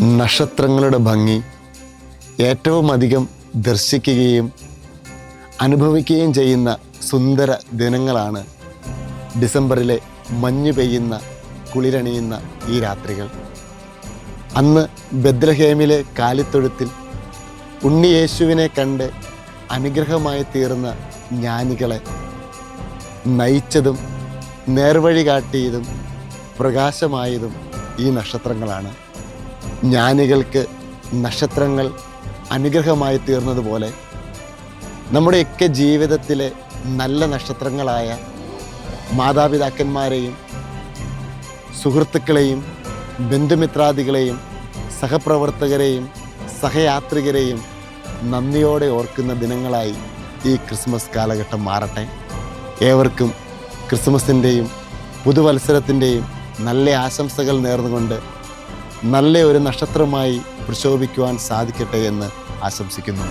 നക്ഷത്രങ്ങളുടെ ഭംഗി ഏറ്റവും അധികം ദർശിക്കുകയും അനുഭവിക്കുകയും ചെയ്യുന്ന സുന്ദര ദിനങ്ങളാണ് ഡിസംബറിലെ മഞ്ഞ് പെയ്യുന്ന കുളിരണിയുന്ന ഈ രാത്രികൾ. അന്ന് ബദ്രഹേമിലെ കാലിത്തൊഴുത്തിൽ ഉണ്ണിയേശുവിനെ കണ്ട് അനുഗ്രഹമായി തീർന്ന ജ്ഞാനികളെ നയിച്ചതും നേർവഴി കാട്ടിയതും പ്രകാശമായതും ഈ നക്ഷത്രങ്ങളാണ്. ജ്ഞാനികൾക്ക് നക്ഷത്രങ്ങൾ അനുഗ്രഹമായി തീർന്നതുപോലെ നമ്മുടെയൊക്കെ ജീവിതത്തിലെ നല്ല നക്ഷത്രങ്ങളായ മാതാപിതാക്കന്മാരെയും സുഹൃത്തുക്കളെയും ബന്ധുമിത്രാദികളെയും സഹപ്രവർത്തകരെയും സഹയാത്രികരെയും നന്ദിയോടെ ഓർക്കുന്ന ദിനങ്ങളായി ഈ ക്രിസ്മസ് കാലഘട്ടം മാറട്ടെ. ഏവർക്കും ക്രിസ്മസിന്റെയും പുതുവത്സരത്തിന്റെയും നല്ല ആശംസകൾ നേർന്നുകൊണ്ട് നല്ല ഒരു നക്ഷത്രമായി പ്രശോഭിക്കുവാൻ സാധിക്കട്ടെ എന്ന് ആശംസിക്കുന്നു.